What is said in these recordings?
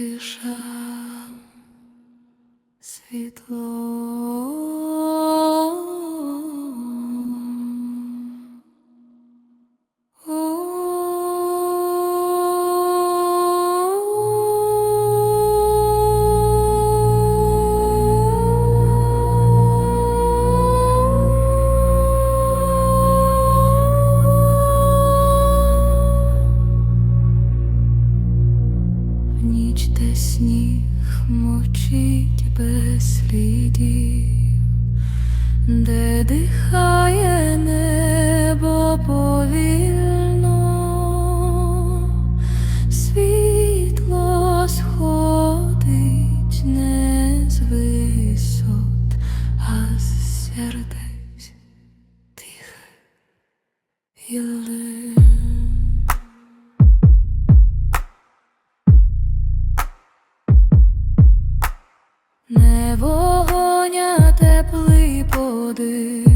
тиша, світло. Слідів, де дихає небо повільно, світло сходить не з висот, а з сердець. Тихих і вогонь, а теплий подих,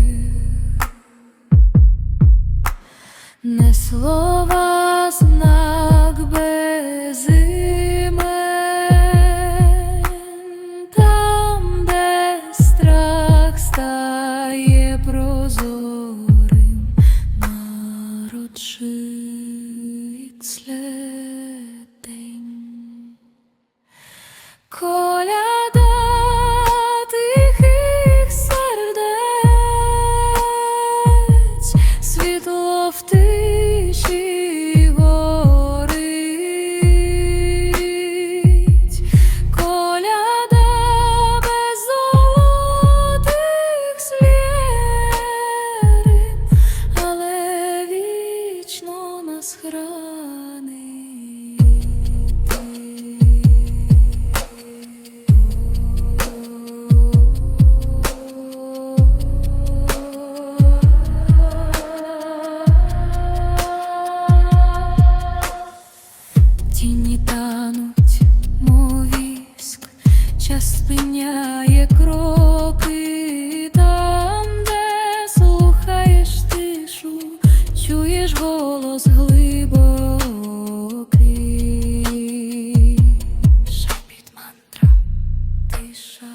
не слова, знак Тіні тануть, мов віск, час спиняє кроки. Там, де слухаєш тишу, чуєш голос глибокий, шепіт мантра, тиша,